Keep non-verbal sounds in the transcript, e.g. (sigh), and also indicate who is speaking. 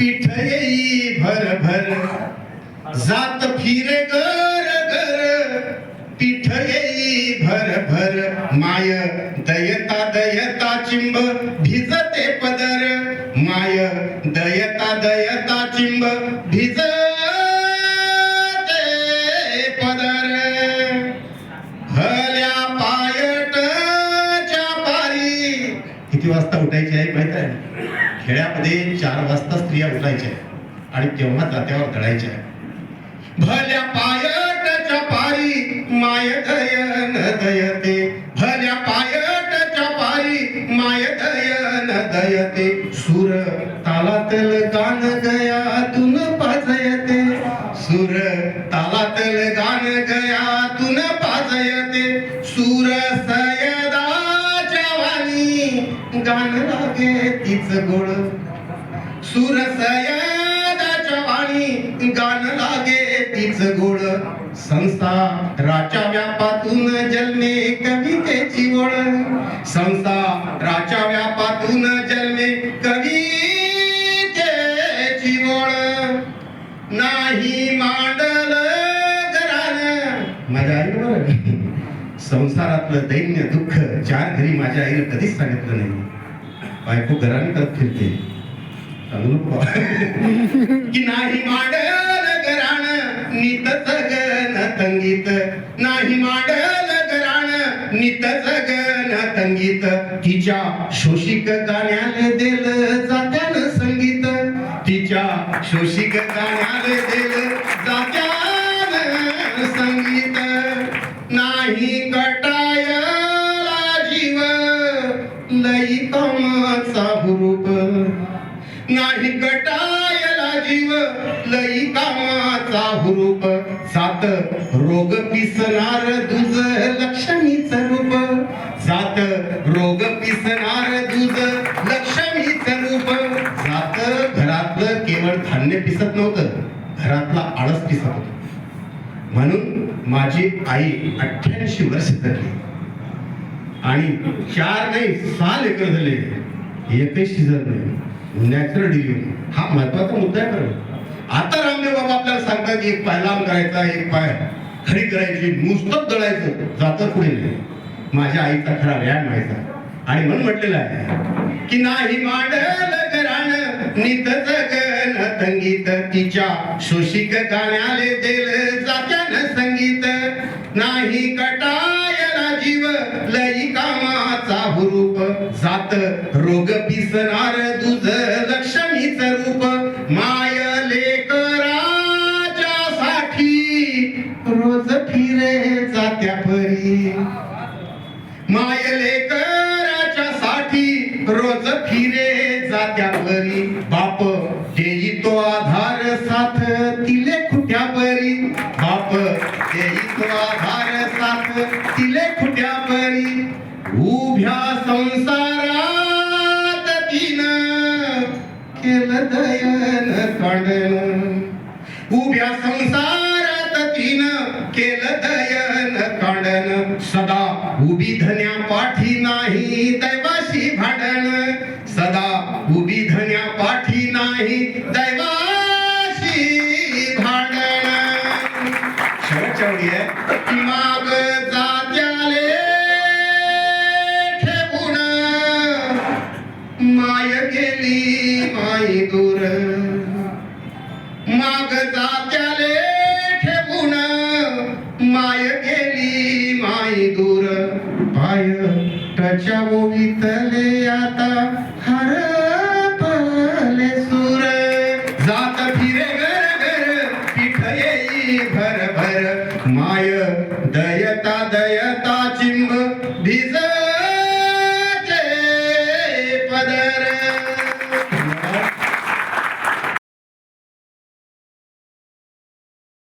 Speaker 1: पीठ येई भर भर. जात फिरे घर घर. पीठ येई भर भर. माय दयता दयता चिंब भिजते पदर. माय दयता दयता चिंब भिजते पदर. भल्या पायटच्या पारी. किती वाजता उठायची आहे माहीत आहे? खेड्यामध्ये चार वाजता स्त्रिया उठायच्या आणि तेव्हा जात्यावर दळायच्या भल्या पायटच्या पारी माय दयन दयते भल्या पायटच्या पारी माय दयन दयते सुर तालातल गान गया तुन पाजयते सुर तालातल गान लागे तीच वाणी गाण लागे तीच गोड संसाराच्या व्यापातून जन्मे कवितेची ओळ. संसाराच्या व्यापातून जन्मे कवितेची ओळ. नाही मांडल घरान. माझ्या आई बरं संसारातलं दैन्य दुःख चार घरी माझ्या आईने कधीच सांगितलं नाही. बायको घराने करत फिरते. बा. (laughs) की नाही मांडल घराण नित जगन तंगीत नाही मांडल घराण नित जगन तंगीत तिच्या शोषिक गाण्याला दिल जात्यान संगीत. तिच्या शोषिक गाण्याला दिल जात्यान संगीत. नाही गटायला जीव लई कामाचा हुरूप. सात रोग पिसणार दुज लक्ष्मीच रूप. सात रोग पिसणार दुज लक्ष्मीच रूप. सात घरातलं केवळ धान्य पिसत नव्हतं घरातला आळस पिसत होत. म्हणून माझी आई अठ्ठ्याऐंशी वर्ष जगली. आणि चार नाही सहा लेकर झाले. एकही शिजर नाही. नॅचरल डिलिव्हरी हा महत्त्वाचा मुद्दा आहे बरोबर. आता रामदेव बाबा आपल्याला सांगतात की एक पाय लांब करायचा एक पाय खडी करायची नुसतंच दळायचं जातं पुढे नाही माझ्या आईचा खरा व्यायाम व्हायचा आणि म्हणून म्हटलेलं आहे. की नाही मांडल घराण नित जगन संगीत तिच्या शोषिक गाण्याले देल जात्यान संगीत. नाही परी माय लेकराच्या साठी रोज फिरे जात्या परी बाप देई तो आधार साथ तिले खुट्या परी बाप देई तो आधार साथ तिले खुट्या परी उभ्या संसारात तिनं केलं दयन कांडन उभ्या संसारात तिनं केलं दयन सदा उभी धन्या पाठी नाही दैवाशी भांडण. सदा उभी धन्या पाठी नाही दैवाशी भांडण. शेवटच्या ओळी आहे. की माग जात्याले ठेवून माय गेली माई दूर. माग जात्या हाय त्याच्या ओवितले आता हरपले सुर. जात फिरे घर घर पिठ येई भर.